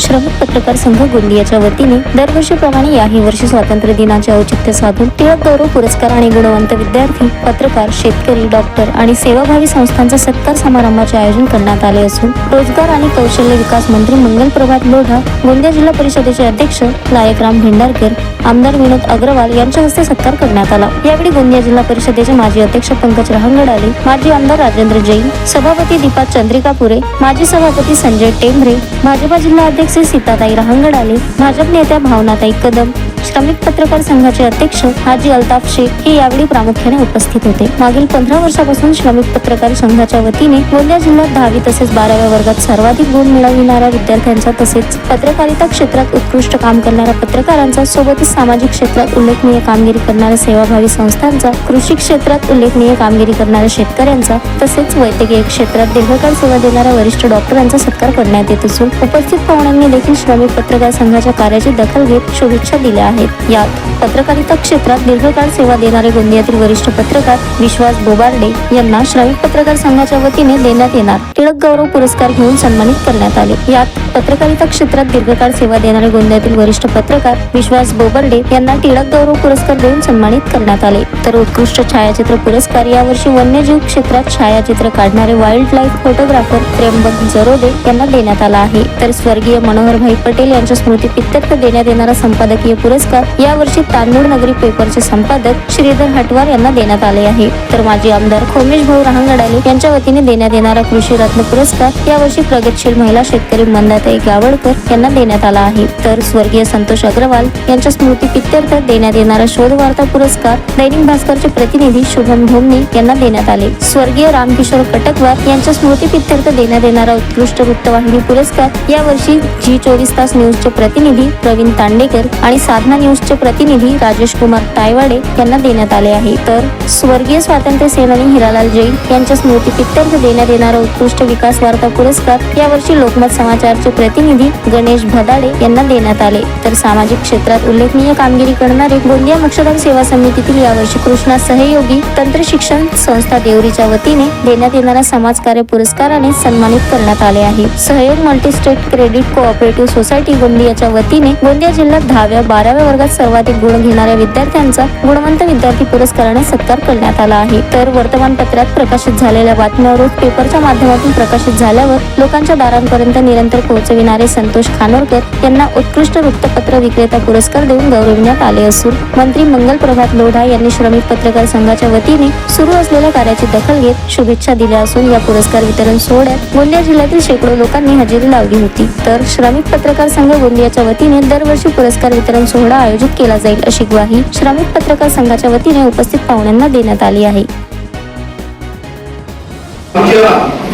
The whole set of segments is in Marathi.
श्रमिक पत्रकार संघ गोंदियाच्या वतीने दरवर्षीप्रमाणे याही वर्षी स्वातंत्र्य दिनाचे औचित्य साधून टिळक गौरव पुरस्कार आणि गुणवंत विद्यार्थी पत्रकार शेतकरी डॉक्टर आणि सेवाभावी संस्थांचा सत्कार समारंभाचे आयोजन करण्यात आले असून रोजगार आणि कौशल्य विकास मंत्री मंगल प्रभात लोढा गोंदिया जिल्हा परिषदेचे अध्यक्ष लायकराम भेंडारकर आमदार विनोद अग्रवाल यांच्या हस्ते सत्कार करण्यात आला. यावेळी गोंदिया जिल्हा परिषदेचे माजी अध्यक्ष पंकज रहांगडाले माजी आमदार राजेंद्र जैन सभापती दीपा चंद्रिकापुरे माजी सभापती संजय टेंभरे भाजपा जिल्हा अध्यक्ष सीताताई रहांगडाले भाजप नेत्या भावनाताई कदम. श्रमिक पत्रकार संघाचे अध्यक्ष हाजी अल्ताफ शेख हे यावेळी प्रामुख्याने उपस्थित होते. मागील पंधरा वर्षापासून श्रमिक पत्रकार संघाच्या वतीने गोंदिया जिल्ह्यात दहावी तसेच बाराव्या वर्गात सर्वाधिक गुण मिळविणाऱ्या विद्यार्थ्यांचा तसेच पत्रकारिता क्षेत्रात उत्कृष्ट काम करणाऱ्या पत्रकारांचा सोबतच सामाजिक क्षेत्रात उल्लेखनीय कामगिरी करणाऱ्या सेवाभावी संस्थांचा कृषी क्षेत्रात उल्लेखनीय कामगिरी करणाऱ्या शेतकऱ्यांचा तसेच वैद्यकीय क्षेत्रात दीर्घकाळ सेवा देणाऱ्या वरिष्ठ डॉक्टरांचा सत्कार करण्यात येत असून उपस्थित पाहुण्यांनी देखील श्रमिक पत्रकार संघाच्या कार्याची दखल घेत शुभेच्छा दिल्या आहेत. यात पत्रकारिता क्षेत्रात दीर्घकाळ सेवा देणारे गोंदियातील वरिष्ठ पत्रकार विश्वास बोबार्डे यांना श्रमिक पत्रकार संघाच्या वतीने देण्यात येणार टिळक गौरव पुरस्कार घेऊन सन्मानित करण्यात आले. यात पत्रकारिता क्षेत्रात दीर्घकाळ सेवा देणारे गोंदियातील वरिष्ठ पत्रकार विश्वास बोबर्डे यांना टिळक गौरव पुरस्कार देऊन सन्मानित करण्यात आले. तर उत्कृष्ट छायाचित्र पुरस्कार यावर्षी वन्यजीव क्षेत्रात छायाचित्र काढणारे wildlife photographer Trimbak Jarode यांना देण्यात आला आहे. तर स्वर्गीय मनोहरभाई पटेल यांच्या स्मृती पित्तर्थ देण्यात येणारा संपादकीय पुरस्कार यावर्षी तांदूळ नगरी पेपरचे संपादक श्रीधर हटवार यांना देण्यात आले आहे. तर माजी आमदार खोमेश भाऊ रहांगडाले यांच्या वतीने देण्यात येणारा कृषी रत्न पुरस्कार यावर्षी प्रगतशील महिला शेतकरी मंदाताई गावडकर यांना देण्यात आला आहे. तर स्वर्गीय संतोष अग्रवाल यांच्या स्मृती पित्तर्थ देण्यात येणारा शोधवार्ता पुरस्कार दैनिक भास्करचे प्रतिनिधी शुभम भोमने यांना देण्यात आले. स्वर्गीय रामकिशोर कटकवार यांच्या स्मृती पित्यर्थ देण्यात येणारा उत्कृष्ट वृत्तवाहिनी पुरस्कार यावर्षी जी चोवीस तास न्यूजचे प्रतिनिधी प्रवीण तांडेकर आणि साधना न्यूजचे प्रतिनिधी राजेश कुमार तायवाडे यांना देण्यात आले आहे. तर स्वर्गीय स्वातंत्र्य सेनानी हिरालाल जैन यांच्या स्मृती देण्यात येणारा उत्कृष्ट विकास वार्ता पुरस्कार यावर्षी लोकमत समाचारचे प्रतिनिधी गणेश भदाडे यांना देण्यात आले. तर सामाजिक क्षेत्रात उल्लेखनीय कामगिरी करणारे गोंदिया मक्षदान सेवा समितीतील यावर्षी कृष्णा सहयोगी तंत्र शिक्षण संस्था देवरीच्या वतीने देण्यात येणारा समाजकार्य पुरस्काराने सन्मानित करण्यात आले आहे. Sahyog multistate credit cooperative society गोंदियाच्या वतीने गोंदिया जिल्ह्यात दहाव्या बाराव्या वर्गात सर्वाधिक गुण घेणाऱ्या विद्यार्थ्यांचा गुणवंत विद्यार्थी पुरस्काराने सत्कार करण्यात आला आहे. तर वर्तमानपत्रात प्रकाशित झालेल्या बातम्या रोज पेपरच्या माध्यमातून प्रकाशित झाल्यावर लोकांच्या दारांपर्यंत निरंतर पोहोचविणारे संतोष खानोरकर यांना उत्कृष्ट वृत्तपत्र विक्रेता पुरस्कार देऊन गौरविण्यात आले असून मंत्री मंगल प्रभात लोढा यांनी श्रमिक पत्रकार संघाच्या वतीने सुरू असलेल्या कार्याची दखल घेत शुभेच्छा दिल्या असून या पुरस्कार वितरण सोहळ्यात गोंदिया जिल्ह्यातील शेकडो लोकांनी हजेरी लावली होती. तर श्रमिक पत्रकार संघ गोंदियाच्या वतीने दरवर्षी पुरस्कार वितरण सोहळा सोहळा आयोजित केला जाईल अशी ग्वाही श्रमिक पत्रकार संघाच्या वतीने उपस्थित पाहुण्यांना देण्यात आली आहे.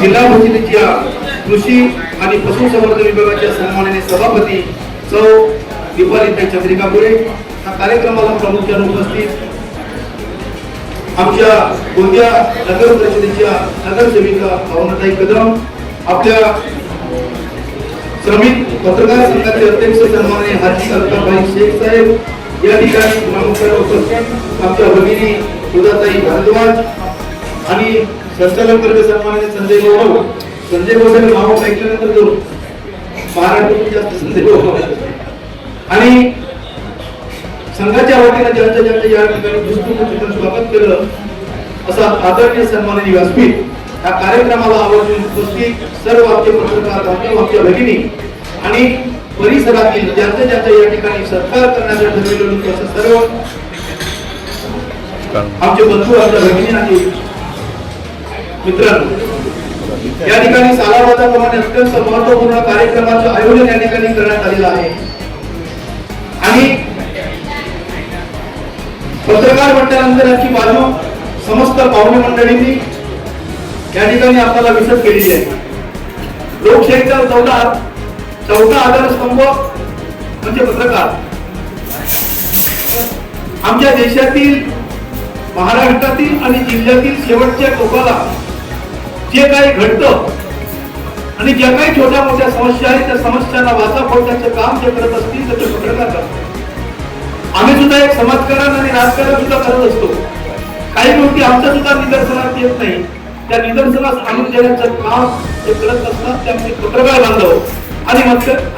जिल्हा परिषदेच्या कृषी आणि पशुसंवर्धन विभागाच्या सन्मानाने सभापती सौ चंद्रिका चंद्रिकापुरे या कार्यक्रमाला प्रामुख्याने उपस्थित आमच्या गोंदिया नगर परिषदेच्या नगरसेविका भावनाताई कदम आपल्या श्रमिक पत्रकार संघाचे अध्यक्ष सन्माननीय हाजी अल्ताफभाई शेख साहेब या ठिकाणी प्रामुख्याने उपस्थित आमच्या भगिनी सुधाताई भारद्वाज आणि संचालक वर्ग सन्माननीय संजय गौरव. संजय गौरव नाव ऐकल्यानंतर जो महाराष्ट्रातून जास्त संजय गौरव आणि संघाच्या वतीनं ज्यांच्या ज्यांच्या या ठिकाणी दुष्टपूर्ण स्वागत केलं असा आदरणीय सन्माननीय व्यासपीठ या कार्यक्रमाला आवर्जून उपस्थित सर्व आमचे पत्रकार बांधव आमच्या भगिनी आणि परिसरातील ज्यांच्या ज्यांच्या या ठिकाणी सत्कार करण्याचं ठरलेलं होतं असं सर्व आमचे बंधू आमच्या भगिनी आणि मित्रांनो या ठिकाणी सालावादाप्रमाणे अत्यंत महत्त्वपूर्ण कार्यक्रमाचं आयोजन या ठिकाणी करण्यात आलेलं आहे. आणि पत्रकार म्हटल्यानंतर याची बाजू समस्त पाहुणे मंडळींनी या ठिकाणी आपल्याला विसर केलेली आहे. लोकशाहीचा चौदा चौथा आधारस्तंभ म्हणजे पत्रकार. आमच्या देशातील महाराष्ट्रातील आणि जिल्ह्यातील शेवटच्या टोकाला जे काही घडतं आणि ज्या काही छोट्या मोठ्या समस्या आहेत त्या समस्यांना वाचा फोडण्याचं काम जे करत असतील तर ते पत्रकार करतात. आम्ही सुद्धा एक समाजकारण आणि राजकारण सुद्धा करत असतो. काही काही गोष्टी आमच्या सुद्धा निदर्शनात येत नाही त्या निदर्शनास आणून देण्याचं काम ते करत असतात ते आमचे पत्रकार बांधव. आणि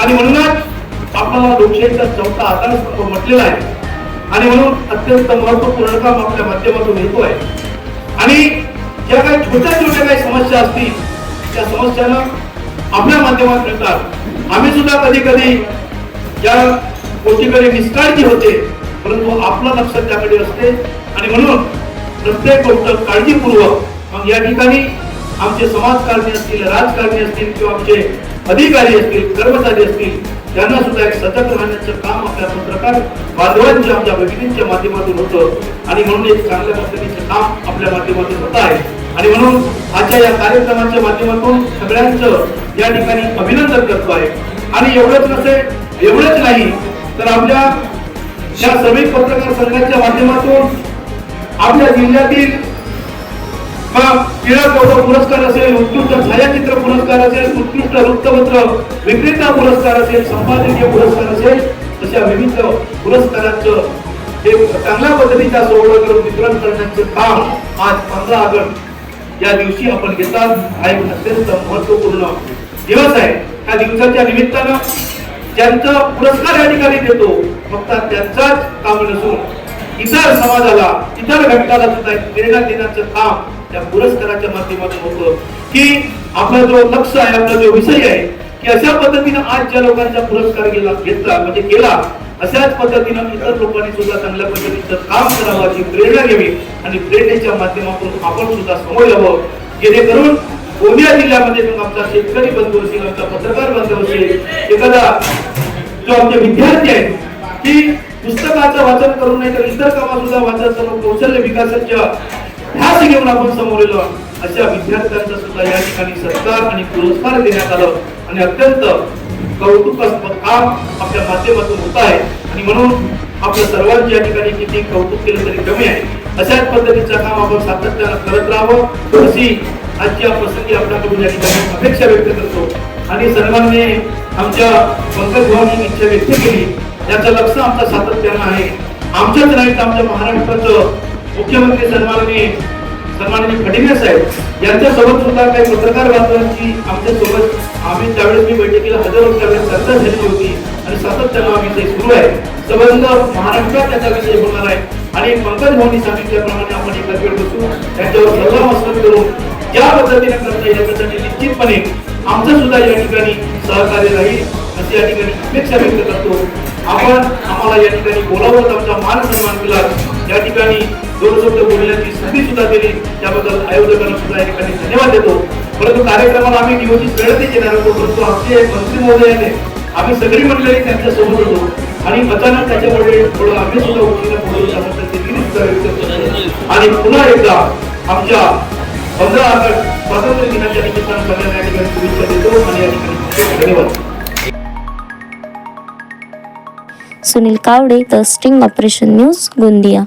आणि म्हणूनच आपल्याला लोकशाहीचा चौथा आधारस्तंभ म्हटलेला आहे. आणि म्हणून अत्यंत महत्त्वपूर्ण काम आपल्या माध्यमातून येतो आहे. आणि ज्या काही छोट्या छोट्या काही समस्या असतील त्या समस्यांना आपल्या माध्यमात मिळतात. आम्ही सुद्धा कधी कधी या गोष्टीकडे निष्काळजी होते परंतु आपलं लक्ष त्याकडे असते. आणि म्हणून प्रत्येक गोष्ट काळजीपूर्वक मग या ठिकाणी आमचे समाजकारणी असतील राजकारणी असतील किंवा आमचे अधिकारी असतील कर्मचारी असतील त्यांना सुद्धा एक सतर्क राहण्याचं काम आपल्या पत्रकार बांधवांच्या आमच्या भगिनींच्या माध्यमातून होतं. आणि म्हणून एक चांगल्या पद्धतीचं काम आपल्या माध्यमातून होत आहे. आणि म्हणून आजच्या या कार्यक्रमाच्या माध्यमातून सगळ्यांचं या ठिकाणी अभिनंदन करतो आहे. आणि एवढंच नसे एवढंच नाही तर आपल्या या श्रमिक पत्रकार संघाच्या माध्यमातून आपल्या जिल्ह्यातील मग टिळक गौरव पुरस्कार असेल उत्कृष्ट छायाचित्र पुरस्कार असेल उत्कृष्ट वृत्तपत्र विक्रेता पुरस्कार असेल संपादकीय पुरस्कार असेल अशा विविध पुरस्कारांचं एक चांगल्या पद्धतीचा सोहळा करून वितरण करण्याचं काम आज पंधरा ऑगस्ट या दिवशी आपण घेतात. हा एक अत्यंत महत्त्वपूर्ण दिवस आहे. त्या दिवसाच्या निमित्तानं ज्यांचा पुरस्कार या ठिकाणी देतो फक्त त्यांचाच काम नसून इतर समाजाला इतर घटकाला सुद्धा प्रेरणा देण्याचं काम त्या पुरस्काराच्या माध्यमातून होतो. की आपला जो लक्ष आहे आपला जो विषय आहे की अशा पद्धतीनं आज ज्या लोकांचा पुरस्कार गेला घेतला म्हणजे केला अशाच पद्धतीनं इतर लोकांनी सुद्धा चांगल्या पद्धतीचं काम करावं अशी प्रेरणा घ्यावी आणि प्रेरणेच्या माध्यमातून आपण सुद्धा समोर यावं. जेणेकरून गोंदिया जिल्ह्यामध्ये मग आमचा शेतकरी बंधू असेल आमचा पत्रकार बंधू असेल एखादा जो आमचे विद्यार्थी आहेत की पुस्तकाचं वाचन करून नाही तर इतर कामात सुद्धा वाचन करून कौशल्य विकासाच्या ध्यास घेऊन आपण समोर येलो. अशा विद्यार्थ्यांचा सुद्धा या ठिकाणी सत्कार आणि पुरस्कार देण्यात आलं. आणि अत्यंत कौतुकास्पद काम आपल्या माध्यमातून होत आहे. आणि म्हणून आपल्या सर्वांची या ठिकाणी किती कौतुक केलं तरी कमी आहे. अशाच पद्धतीचं काम आपण सातत्यानं करत राहावं. अशी आजच्या प्रसंगी आपल्याकडून या ठिकाणी अपेक्षा व्यक्त करतो. आणि सर्वांनी आमच्या पंकज भावांनी इच्छा व्यक्त केली. याचं लक्ष आमचं सातत्यानं आहे. आमच्याच नाही तर आमच्या महाराष्ट्राचं मुख्यमंत्री सन्माननीय सन्माननीय फडणवीस साहेब यांच्यासोबत सुद्धा काही पत्रकार बांधवांची आमच्यासोबत आम्ही त्यावेळेस मी बैठकीला हजर होतो त्यावेळेस चर्चा झाली होती आणि सातत्यानं हा विषय सुरू आहे. संबंध महाराष्ट्रात त्याचा विषय होणार आहे आणि पंकज भाऊनी सांगितल्याप्रमाणे आपण एकाच वेळ बसू त्यांच्यावर सल्ला मसलत करून ज्या पद्धतीने करता येईल याच्यासाठी निश्चितपणे आमचं सुद्धा या ठिकाणी सहकार्य राहील अशी या ठिकाणी अपेक्षा व्यक्त करतो. आपण आम्हाला या ठिकाणी बोलावत आमचा मान सन्मान केला या ठिकाणी दोन शब्द बोलण्याची संधी सुद्धा दिली. त्याबद्दल आयोजकांना सुद्धा या धन्यवाद देतो. परंतु कार्यक्रमाला आम्ही नियोजित वेळेतच येणार होतो. परंतु आमचे मंत्री महोदयाने आम्ही सगळी मंडळी त्यांच्यासोबत होतो. आणि अचानक त्याच्यामुळे थोडं आम्ही सुद्धा उशिरा बोललो आणि पुन्हा एकदा आमच्या पंधरा ऑगस्ट स्वातंत्र्य दिनाच्या निमित्तानं सगळ्यांना या ठिकाणी शुभेच्छा देतो आणि या ठिकाणी धन्यवाद. Sunil Kawade the sting operation news Gondia.